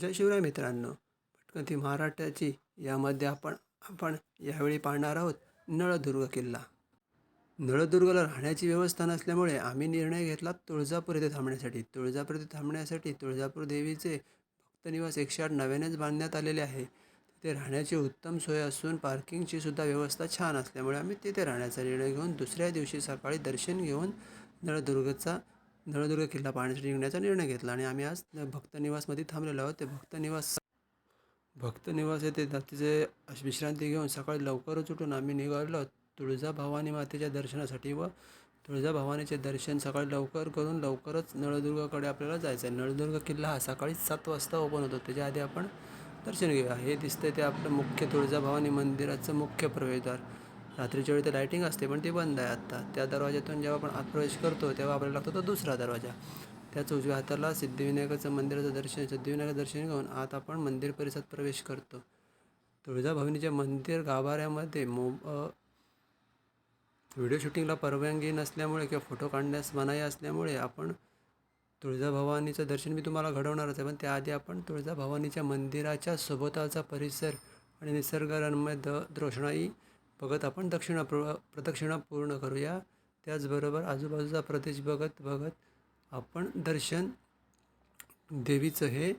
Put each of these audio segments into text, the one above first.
जय शिवराय मित्रांनो. पटकन ती महाराष्ट्राची यामध्ये आपण आपण यावेळी पाहणार आहोत नळदुर्ग किल्ला. नळदुर्गला राहण्याची व्यवस्था नसल्यामुळे आम्ही निर्णय घेतला तुळजापूर येथे थांबण्यासाठी. तुळजापूर येथे थांबण्यासाठी तुळजापूर देवीचे भक्तनिवास एकशे आठ नव्यानेच बांधण्यात आलेले आहे. तिथे राहण्याची उत्तम सोय असून पार्किंगची सुद्धा व्यवस्था छान असल्यामुळे आम्ही तिथे राहण्याचा निर्णय घेऊन दुसऱ्या दिवशी सकाळी दर्शन घेऊन नळदुर्गचा नळदुर्ग किल्ला पाहण्यासाठी निघण्याचा निर्णय घेतला आणि आम्ही आज भक्तनिवासमध्ये थांबलेलो आहोत. ते भक्तनिवास भक्तनिवास येथे तिचे विश्रांती घेऊन सकाळी लवकरच उठून आम्ही निघालो तुळजाभवानी तुळजा भवानी मातेच्या दर्शनासाठी व तुळजा भवानीचे दर्शन सकाळी लवकर करून लवकरच नळदुर्गाकडे आपल्याला जायचं आहे. नळदुर्ग किल्ला हा सकाळी सात वाजता ओपन होतो. त्याच्या आधी आपण दर्शन घेऊया. हे दिसतंय ते आपलं मुख्य तुळजा भवानी मंदिराचं मुख्य प्रवेशद्वार. रात्रीच्या वेळी ते लायटिंग असते पण ती बंद आहे आत्ता. त्या दरवाज्यातून जेव्हा आपण आत प्रवेश करतो तेव्हा आपल्याला लागतो तो दुसरा दरवाजा. त्याच उजव्या हाताला सिद्धिविनायकाचं मंदिराचं दर्शन सिद्धिविनायकाचं दर्शन घेऊन आत आपण मंदिर परिसरात प्रवेश करतो. तुळजाभवानीचे मंदिर गाभाऱ्यामध्ये मो व्हिडिओ शूटिंगला परवानगी नसल्यामुळे किंवा फोटो काढण्यास मनाई असल्यामुळे आपण तुळजाभवानीचं दर्शन मी तुम्हाला घडवणारच आहे. पण त्याआधी आपण तुळजाभवानीच्या मंदिराच्या सभोवतालचा परिसर आणि निसर्गरम्य द रोषणाई बघत आपण दक्षिणा प्र प्रदक्षिणा पूर्ण करूया. त्याचबरोबर आजूबाजूचा प्रदेश बघत बघत आपण दर्शन देवीचं हे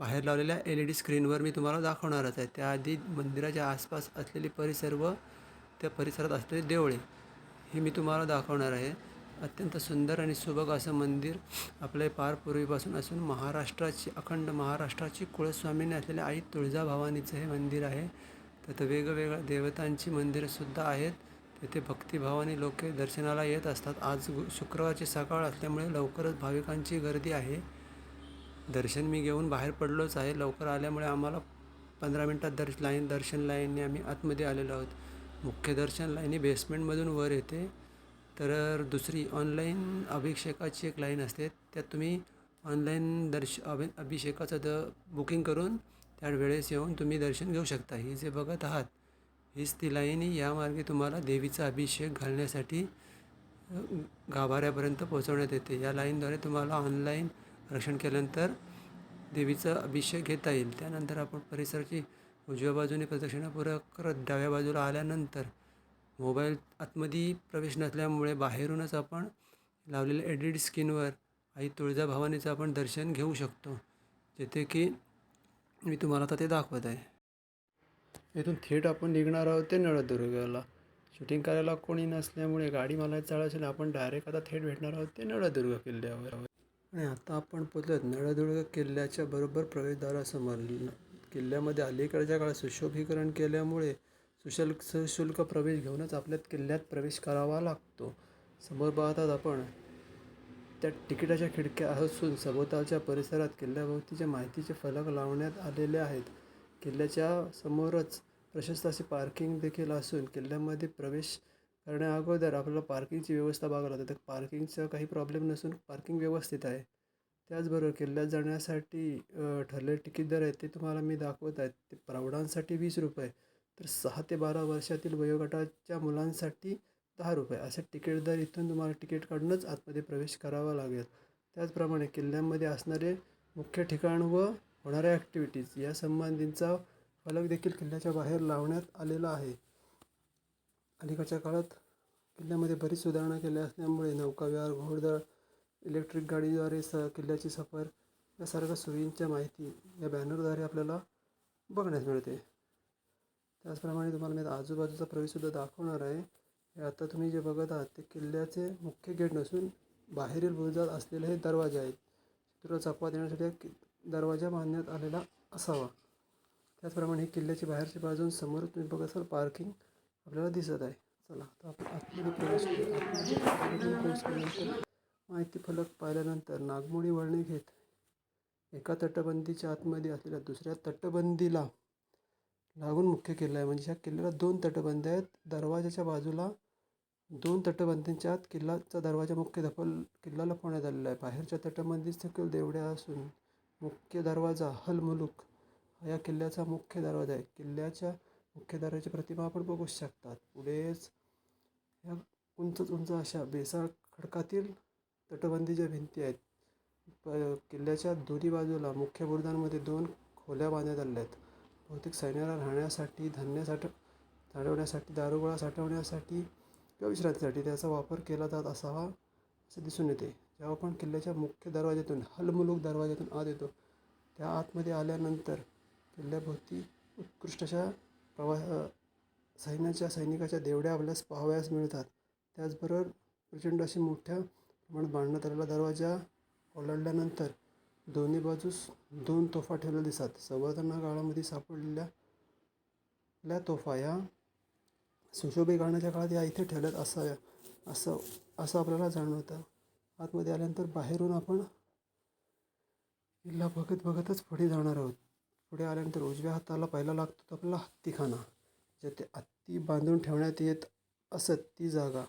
बाहेर लावलेल्या एल ई डी स्क्रीनवर मी तुम्हाला दाखवणारच आहे. त्याआधी मंदिराच्या आसपास असलेली परिसर व त्या परिसरात असलेले देवळे हे मी तुम्हाला दाखवणार आहे. अत्यंत सुंदर आणि सुबक असं मंदिर आपले पार पूर्वीपासून असून महाराष्ट्राची अखंड महाराष्ट्राची कुळस्वामीने असलेल्या आई तुळजाभवानीचं हे मंदिर आहे. तिथं वेगवेगळ्या देवतांची मंदिरंसुद्धा आहेत. तेथे भक्तिभावाने लोक दर्शनाला येत असतात. आज गु शुक्रवारची सकाळ असल्यामुळे लवकरच भाविकांची गर्दी आहे. दर्शन मी घेऊन बाहेर पडलोच आहे. लवकर आल्यामुळे आम्हाला पंधरा मिनटात दर्श लाईन दर्शन लाईनने आम्ही आतमध्ये आलेलो आहोत. मुख्य दर्शन लाईनी बेसमेंटमधून वर येते. तर दुसरी ऑनलाईन अभिषेकाची एक लाईन असते. त्यात तुम्ही ऑनलाईन दर्श अभि अभिषेकाचं द बुकिंग करून त्या वेळेस येऊन तुम्ही दर्शन घेऊ शकता. ही जे बघत आहात हीच ती लाईनी या मार्गे तुम्हाला देवीचा अभिषेक घालण्यासाठी गाभाऱ्यापर्यंत पोहोचवण्यात येते. या लाईनद्वारे तुम्हाला ऑनलाईन रक्षण केल्यानंतर देवीचा अभिषेक घेता येईल. त्यानंतर आपण परिसराची उजव्या बाजूने प्रदक्षिणापूर्वक करत डाव्या बाजूला आल्यानंतर मोबाईल आतमध्ये प्रवेश नसल्यामुळे बाहेरूनच आपण लावलेल्या एडिट स्क्रीनवर आई तुळजाभवानीचं आपण दर्शन घेऊ शकतो. जेथे की मी तुम्हाला आता ते दाखवत आहे. इथून थेट आपण निघणार आहोत ते नळदुर्गला. शूटिंग करायला कोणी नसल्यामुळे गाडी मला चालायची आपण डायरेक्ट आता थेट भेटणार आहोत ते नळदुर्ग किल्ल्यावर. आणि आता आपण पोचलो नळदुर्ग किल्ल्याच्या बरोबर प्रवेशद्वारासमोर. किल्ल्यामध्ये अलीकडच्या काळात सुशोभीकरण केल्यामुळे सुशुल्क सशुल्क प्रवेश घेऊनच आपल्या किल्ल्यात प्रवेश करावा लागतो. समोर पाहतात आपण त्या तिकिटाच्या खिडक्या असून सभोवतालच्या परिसरात किल्ल्याभोवतीच्या माहितीचे फलक लावण्यात आलेले आहेत. किल्ल्याच्या समोरच प्रशस्त असे पार्किंग देखील असून किल्ल्यामध्ये प्रवेश करण्याअगोदर आपल्याला पार्किंगची व्यवस्था बघावी लागते. तर पार्किंगचा काही प्रॉब्लेम नसून पार्किंग व्यवस्थित आहे. त्याचबरोबर किल्ल्यात जाण्यासाठी ठरलेले तिकीट दर आहेत ते तुम्हाला मी दाखवत आहे. ते प्रौढांसाठी वीस रुपये. तर सहा ते बारा वर्षातील वयोगटाच्या मुलांसाठी दहा रुपये. असे तिकीट दर इथून तुम्हाला तिकीट काढूनच आतमध्ये प्रवेश करावा लागेल. त्याचप्रमाणे किल्ल्यांमध्ये असणारे मुख्य ठिकाण व होणाऱ्या ॲक्टिव्हिटीज या संबंधींचा फलक देखील किल्ल्याच्या बाहेर लावण्यात आलेला आहे. अलीकडच्या काळात किल्ल्यामध्ये बरीच सुधारणा केल्या असल्यामुळे नौकाविहार घोडदळ इलेक्ट्रिक गाडीद्वारे स किल्ल्याची सफर यासारख्या सोयींच्या माहिती या बॅनरद्वारे आपल्याला बघण्यास मिळते. त्याचप्रमाणे तुम्हाला मी आजूबाजूचा प्रवेशसुद्धा दाखवणार आहे. आता तुम्ही जे बघत आहात ते किल्ल्याचे मुख्य गेट नसून बाहेरील बुरुजात असलेले हे दरवाजे आहेत. शत्रूला चकवा देण्यासाठी दरवाजा बांधण्यात आलेला असावा. त्याचप्रमाणे ही किल्ल्याची बाहेरची बाजून समोर तुम्ही बघत असाल पार्किंग आपल्याला दिसत आहे. चला आता आपण आतमध्ये प्रवेश आतमध्ये प्रवेश केल्यानंतर माहिती फलक पाहिल्यानंतर नागमोडी वळणे घेत एका तटबंदीच्या आतमध्ये असलेल्या दुसऱ्या तटबंदीला लागून मुख्य किल्ला आहे. म्हणजे ह्या किल्ल्याला दोन तटबंदी आहेत. दरवाजाच्या बाजूला दोन तटबंदींच्या आत किल्लाचा दरवाजा मुख्य दफल किल्ला लपवण्यात आलेला आहे. बाहेरच्या तटबंदी देखील देवड्या असून मुख्य दरवाजा हल मुलूक हा या किल्ल्याचा मुख्य दरवाजा आहे. किल्ल्याच्या मुख्य दरवाजाची प्रतिमा आपण बघू शकतात. पुढेच ह्या उंच उंच अशा बेसाळ खडकातील तटबंदीच्या भिंती आहेत. प किल्ल्याच्या दोन्ही बाजूला मुख्य बुरुदांमध्ये दोन खोल्या बांधण्यात आलेल्या आहेत. बहुतेक सैन्याला राहण्यासाठी धान्य साठ साठवण्यासाठी दारुगोळा साठवण्यासाठी किंवा विश्रांतीसाठी त्याचा वापर केला जात असावा असे दिसून येते. जेव्हा आपण किल्ल्याच्या मुख्य दरवाज्यातून हलमुलूक दरवाज्यातून आत येतो त्या आतमध्ये आल्यानंतर किल्ल्याभोवती उत्कृष्ट अशा प्रवा सैन्याच्या सैनिकाच्या देवड्या आपल्यास पाहावयास मिळतात. त्याचबरोबर प्रचंड अशी मोठ्या प्रमाणात बांधण्यात आलेला दरवाजा ओलांडल्यानंतर दोन्ही बाजूस दोन तोफा ठेवलेल्या दिसतात. संवर्धना काळामध्ये सापडलेल्या तोफा या सुशोभीकरणाच्या काळात या इथे ठेवल्यात असाव्या असं असं आपल्याला जाणवतं. आतमध्ये आल्यानंतर बाहेरून आपण किल्ला बघत बघतच पुढे जाणार आहोत. पुढे आल्यानंतर उजव्या हाताला पहिला लागतो तो आपला हत्तीखाना जेथे हत्ती बांधून ठेवण्यात येत असत ती जागा.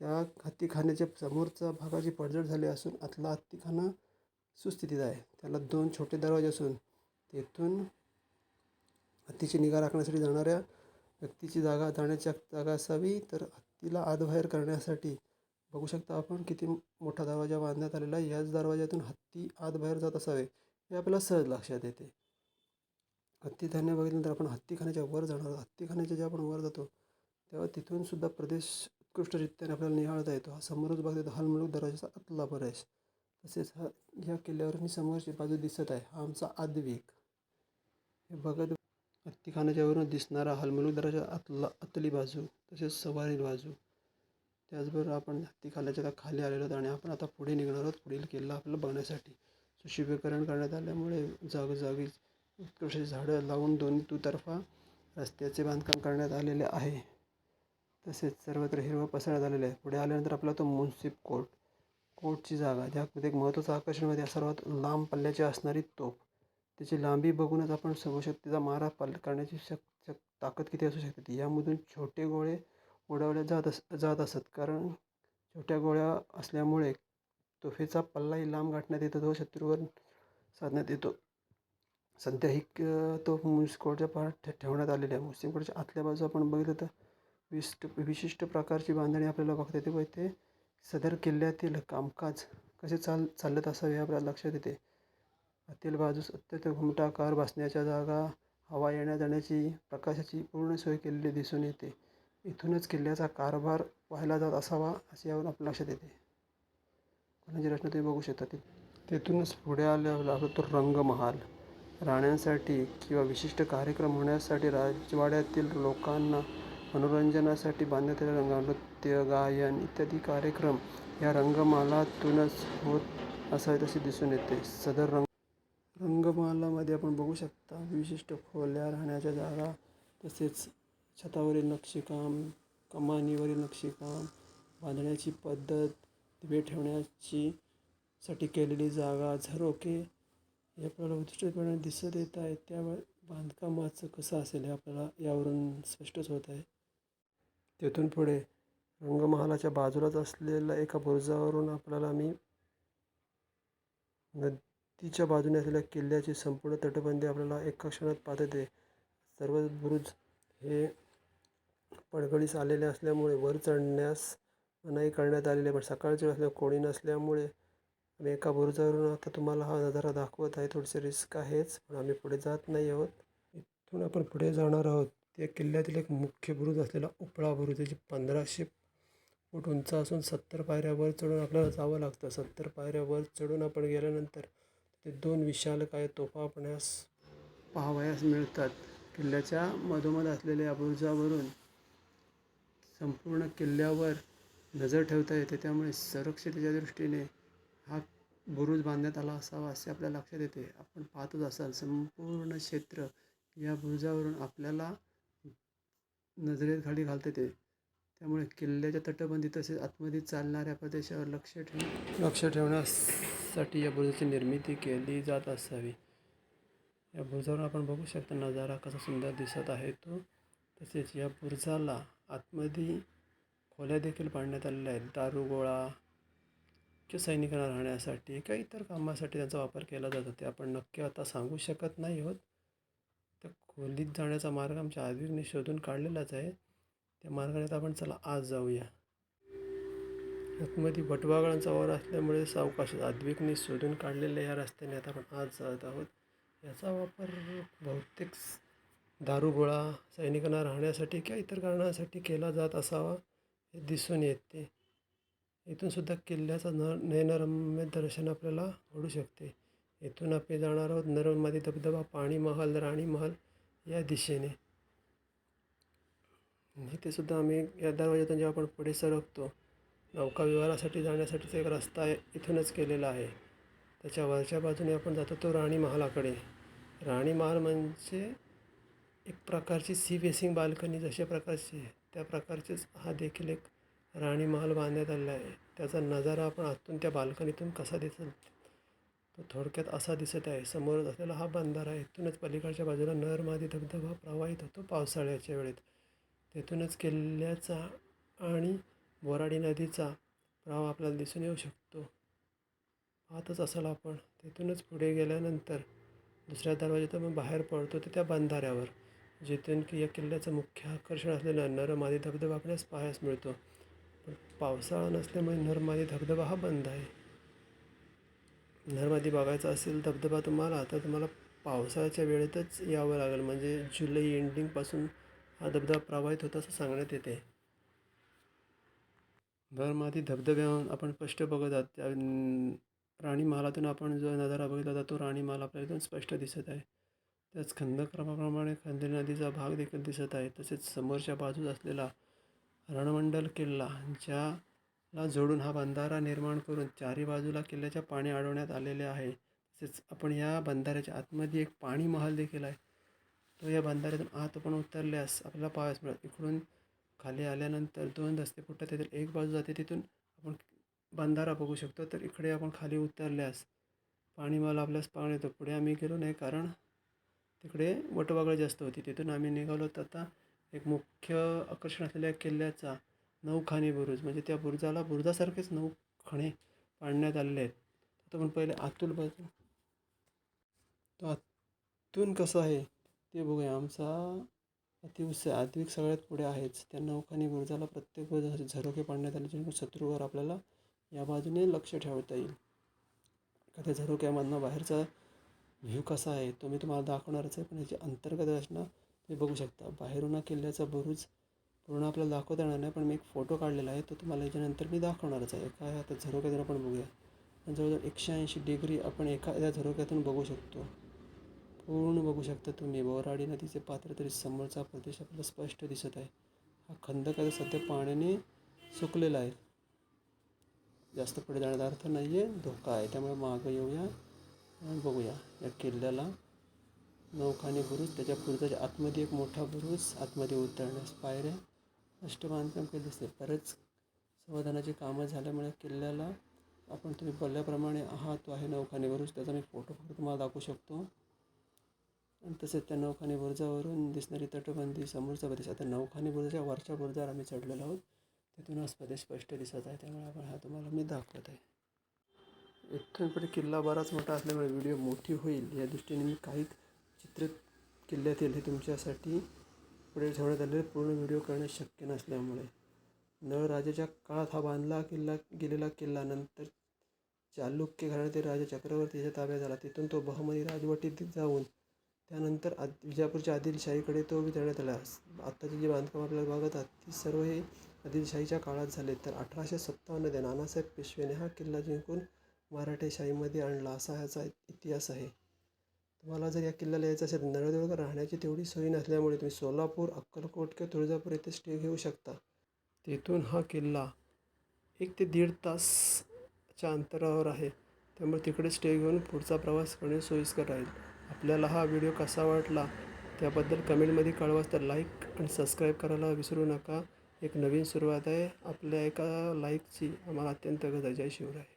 त्या हत्तीखान्याच्या समोरचा भागाची पडझड झाली असून आतला हत्तीखाना सुस्थितीत आहे. त्याला दोन छोटे दरवाजे असून तेथून हत्तीची निगा राखण्यासाठी जाणाऱ्या व्यक्तीची जागा जाण्याची जागा असावी तर हत्तीला आतबाहेर करण्यासाठी. बघू शकता आपण किती मोठा दरवाजा बांधण्यात आलेला आहे. याच दरवाज्यातून हत्ती आतबाहेर जात असावे हे आपल्याला सहज लक्षात येते. हत्ती धान्य बघितल्यानंतर आपण हत्तीखान्याच्या वर जाणार हत्तीखान्याच्या जेव्हा आपण वर जातो तेव्हा तिथून सुद्धा प्रदेश उत्कृष्टरित्याने आपल्याला निहाळता येतो. हा समोरच बघतो येतो दरवाजाचा आतला प्रदेश. तसेच हा ह्या किल्ल्यावर मी समोरची बाजू दिसत आहे. हा आमचा आदविक. हे बघत हत्तीखानाच्यावरून दिसणारा हलमुलूक आतला आतली बाजू तसेच सवारील बाजू. त्याचबरोबर आपण हत्तीखान्याच्या खाली आलेलो आहोत आणि आपण आता पुढे निघणार आहोत पुढील किल्ला आपल्याला बघण्यासाठी. सुशोभीकरण करण्यात आल्यामुळे जागोजागी उत्कृष्ट झाडं लावून दोन्ही दुतर्फा रस्त्याचे बांधकाम करण्यात आलेले आहे. तसेच सर्वत्र हिरवं पसरण्यात आलेलं आहे. पुढे आल्यानंतर आपला तो मुन्सिप कोर्ट. कोर्टची जागा ज्यामध्ये एक महत्त्वाचं आकर्षण म्हणजे सर्वात लांब पल्ल्याची असणारी तोफ. त्याची लांबी बघूनच आपण समजू शकतो त्याचा मारा पल करण्याची शक शक ताकद किती असू शकते? ती यामधून छोटे गोळे उडवल्या जात अस जात असत. कारण छोट्या गोळ्या असल्यामुळे तोफेचा पल्लाही लांब गाठण्यात येतो तो शत्रूवर साधण्यात येतो. सध्या ही तो तोफ मुस्लिम पार ठे ठेवण्यात आलेली आहे. मुस्लिमकोडच्या आतल्या बाजू आपण बघितलं तर विशिष्ट विशिष्ट प्रकारची बांधणी आपल्याला बघता येते व ते सदर किल्ल्यातील कामकाज कसे चाल चालत असावे हे आपल्याला लक्षात येते. आतील बाजूस अत्यंत घुमटाकार बसण्याच्या जागा हवा येण्या जाण्याची प्रकाशाची पूर्ण सोय केलेली दिसून येते. इथूनच किल्ल्याचा कारभार पाहायला जात असावा असे यावरून आपल्या लक्षात येते. कोणाची रचना तुम्ही बघू शकता ते. तेथूनच पुढे आल्यावर तो रंगमहाल. राहण्यासाठी किंवा विशिष्ट कार्यक्रम होण्यासाठी राजवाड्यातील लोकांना मनोरंजनासाठी बांधण्यात आलेले रंग नृत्य गायन इत्यादी कार्यक्रम या रंगमालातूनच होत असावे तसे दिसून येते. सदर रंग रंगमालामध्ये आपण बघू शकता विशिष्ट खोल्या राहण्याच्या जागा तसेच छतावरील नक्षीकाम कमानीवरील नक्षीकाम बांधण्याची पद्धत दिवे ठेवण्याची साठी केलेली जागा झरोके हे आपल्याला उत्कृष्टपणे दिसत येत आहे त्यावर बांधकामाचं कसं असेल हे आपल्याला यावरून स्पष्टच होत आहे. तेथून पुढे रंगमहालाच्या बाजूलाच असलेल्या एका बुरुजावरून आपल्याला मी तिच्या बाजूने असलेल्या किल्ल्याची संपूर्ण तटबंदी आपल्याला एका क्षणात पाहता. येते सर्व बुरुज हे पडघडीस आलेले असल्यामुळे वर चढण्यास मनाई करण्यात आलेली आहे. पण सकाळचे असल्यामुळे कोणी नसल्यामुळे आम्ही एका बुरुजावरून आता तुम्हाला हा नजारा दाखवत आहे. थोडीशी रिस्क आहेच पण आम्ही पुढे जात नाही आहोत. इथून आपण पुढे जाणार आहोत. त्या किल्ल्यातील एक मुख्य बुरुज असलेला उपळा बुरुज जे पंधराशे फूट उंच असून सत्तर पायऱ्यावर चढून आपल्याला जावं लागतं. सत्तर पायऱ्यावर चढून आपण गेल्यानंतर ते दोन विशाल काय तोफा आपणास पाहावयास मिळतात. किल्ल्याच्या मधोमध असलेल्या बुरुजावरून संपूर्ण किल्ल्यावर नजर ठेवता येते. त्यामुळे सुरक्षितेच्या दृष्टीने हा बुरुज बांधण्यात आला असावा असे आपल्या लक्षात येते. आपण पाहतच असाल संपूर्ण क्षेत्र या बुरुजावरून आपल्याला नजरेत खाली घालता येते. त्यामुळे किल्ल्याच्या तटबंदी तसेच आतमध्ये चालणाऱ्या प्रदेशावर लक्ष ठेव लक्ष ठेवण्यास साठी या बुरुजाची निर्मिती केली जात असावी. या बुरुजावरून आपण बघू शकता नजारा कसा सुंदर दिसत आहे तो. तसेच या बुरुजाला आतमध्ये खोल्या देखील पाडण्यात आलेल्या आहेत. दारुगोळा किंवा सैनिकांना राहण्यासाठी किंवा इतर कामासाठी त्यांचा वापर केला जातो. ते आपण नक्की आता सांगू शकत नाही आहोत. त्या खोलीत जाण्याचा मार्ग आमच्या आधीने शोधून काढलेलाच आहे. त्या मार्गाने आता आपण चला आज जाऊया. आतमध्ये भटवागळांचा वावर असल्यामुळे सावकाश आद्विकने शोधून काढलेल्या या रस्त्याने आता आपण आज जात आहोत. याचा वापर बहुतेक दारुगोळा सैनिकांना राहण्यासाठी किंवा इतर कारणासाठी केला जात असावा हे दिसून येते. इथून सुद्धा किल्ल्याचं न नयनरम्य दर्शन आपल्याला घडू शकते. इथून आपण जाणार आहोत नरमादी धबधबा पाणी महल राणी महल या दिशेने. इथे सुद्धा आम्ही या दरवाज्यातून जेव्हा आपण पुढे सरकतो नौका विहारासाठी जाण्यासाठीचा एक रस्ता आहे इथूनच केलेला आहे. त्याच्या वरच्या बाजूने आपण जातो तो राणी महालाकडे राणी महाल म्हणजे एक प्रकारची सी फेसिंग बाल्कनी जशा प्रकारची आहे त्या प्रकारचीच हा देखील एक राणी महाल बांधण्यात आलेला आहे. त्याचा नजारा आपण आतून त्या बाल्कनीतून कसा दिसेल तो थोडक्यात असा दिसत आहे. समोर असलेला हा बंधारा आहे इथूनच पलीकडच्या बाजूला नरमादी धबधबा प्रवाहित होतो पावसाळ्याच्या वेळेत. तेथूनच किल्ल्याचा आणि बोराडी नदीचा प्रवाह आपल्याला दिसून येऊ शकतो. पाहतच असाल आपण तिथूनच पुढे गेल्यानंतर दुसऱ्या दरवाज्यातून मग बाहेर पडतो तर त्या बंधाऱ्यावर जिथून की या किल्ल्याचं मुख्य आकर्षण असलेला नरमादी धबधबा आपल्यास पाहायला मिळतो. पण पावसाळा नसल्यामुळे नरमादी धबधबा हा बंद आहे. नरमादी बघायचा असेल धबधबा तुम्हाला तर तुम्हाला पावसाळ्याच्या वेळेतच यावं लागेल. म्हणजे जुलै एंडिंगपासून हा धबधबा प्रवाहित होता असं सांगण्यात येते. नरमादी धबधब्याहून आपण स्पष्ट बघत आहात. त्या राणीमहालातून राणी महालातून आपण जो नजारा बघितला होता तो राणी महाल आपल्याला इथून स्पष्ट दिसत आहे. त्याच खंदक्रमाप्रमाणे खंदे नदीचा भाग देखील दिसत आहे. तसेच समोरच्या बाजूस असलेला रणमंडल किल्ला ज्याला जोडून हा बंधारा निर्माण करून चारी बाजूला किल्ल्याच्या पाणी अडवण्यात आलेले आहे. तसेच आपण या बंधाऱ्याच्या आतमध्ये एक पाणी महल देखील आहे. तो या बंधाऱ्यातून आत आपण उतरल्यास आपल्याला पाहायला मिळत इकडून खाली आल्यानंतर दोन रस्ते फुटतात त्यातील एक बाजू जाते तिथून आपण बंधारा बघू शकतो. तर इकडे आपण खाली उतरल्यास पाणी मला आपल्यास पाहून येतो. पुढे आम्ही गेलो नाही कारण तिकडे वटवागळ जास्त होती. तिथून आम्ही निघालो. तर आता एक मुख्य आकर्षण असलेल्या किल्ल्याचा नऊखानी बुरुज म्हणजे त्या बुरुजाला बुरुजासारखेच नऊ खणे पाडण्यात आलेले आहेत. तर आपण पहिले आतून बाजू तो आतून कसं आहे ते बघूया. आमचा अतिउत्साह आत्विक सगळ्यात पुढे आहेच. त्या नौखानी बुरुजाला प्रत्येक बाजूला झरोके पाडण्यात आले जेणेकरून शत्रूवर आपल्याला या बाजूने लक्ष ठेवता येईल. का त्या झरोक्यामधनं बाहेरचा व्ह्यू कसा आहे तो मी तुम्हाला दाखवणारच आहे पण याची अंतर्गत रचना तुम्ही बघू शकता. बाहेरून किल्ल्याचा बुरुज पूर्ण आपल्याला दाखवता येणार नाही पण मी एक फोटो काढलेला आहे तो तुम्हाला याच्यानंतर मी दाखवणारच आहे. काय आता झरोक्यातून आपण बघूया. जवळजवळ एकशे ऐंशी डिग्री आपण एखाद्या झरोक्यातून बघू शकतो. पूर्ण बघू शकता तुम्ही. बोराडी नदीचे पात्र तरी समोरचा प्रदेश आपल्याला स्पष्ट दिसत आहे. हा खंदक आता सध्या पाण्याने सुकलेला आहे. जास्त पुढे जाण्याचा अर्थ नाही आहे धोका आहे. त्यामुळे मागं येऊया आणि बघूया. या किल्ल्याला नौखाने बुरुज त्याच्या बुरुजाच्या आतमध्ये एक मोठा बुरुज आतमध्ये उतरण्यास पायऱ्या स्पष्ट बांधकाम केले दिसते. बरेच संवर्धनाची कामं झाल्यामुळे किल्ल्याला आपण तुम्ही बोलल्याप्रमाणे आहात तो आहे नौखाने बुरुज. त्याचा मी फोटो फक्त तुम्हाला दाखवू शकतो. तसेच त्या नौखानी बुरुजावरून दिसणारी तटबंदी समोरचा प्रदेश आता नौखानी बुरुजाच्या वरच्या बुरुजावर आम्ही चढलेलो आहोत. तिथून हा प्रदेश स्पष्ट दिसत आहे. त्यामुळे आपण हा तुम्हाला मी दाखवत आहे. इथून पुढे किल्ला बराच मोठा असल्यामुळे व्हिडिओ मोठी होईल. या दृष्टीने मी काही चित्रित किल्ल्यातील हे तुमच्यासाठी पुढे ठेवण्यात आलेले पूर्ण व्हिडिओ करणे शक्य नसल्यामुळे. नळराजाच्या काळात हा बांधला किल्ला गेलेला किल्ला नंतर चालुक्य घराण्यातील राजा चक्रवर्तीच्या ताब्यात झाला. तिथून तो बहमनी राजवटीत जाऊन त्यानंतर आद विजापूरच्या आदिलशाहीकडे तो वितरण्यात आला. आत्ताची जी बांधकाम आपल्याला बघत आहात ती सर्व हे आदिलशाहीच्या काळात झाले. तर अठराशे सत्तावन्नमध्ये नानासाहेब पेशवेने हा किल्ला जिंकून मराठेशाहीमध्ये आणला असा ह्याचा इतिहास आहे. तुम्हाला जर या किल्ल्याला यायचं असेल नळदुर्ग राहण्याची तेवढी सोयी नसल्यामुळे तुम्ही सोलापूर अक्कलकोट किंवा तुळजापूर येथे स्टे घेऊ शकता. तिथून हा किल्ला एक ते दीड तासच्या अंतरावर आहे. त्यामुळे तिकडे स्टे घेऊन पुढचा प्रवास करणे सोयीस्कर राहील. आपल्याला हा व्हिडिओ कसा वाटला त्याबद्दल कमेंटमध्ये कळवाच तर लाईक आणि सबस्क्राईब करायला विसरू नका. एक नवीन सुरुवात आहे. आपल्या एका लाईकची आम्हाला अत्यंत गरज आहे. जय शिवराय.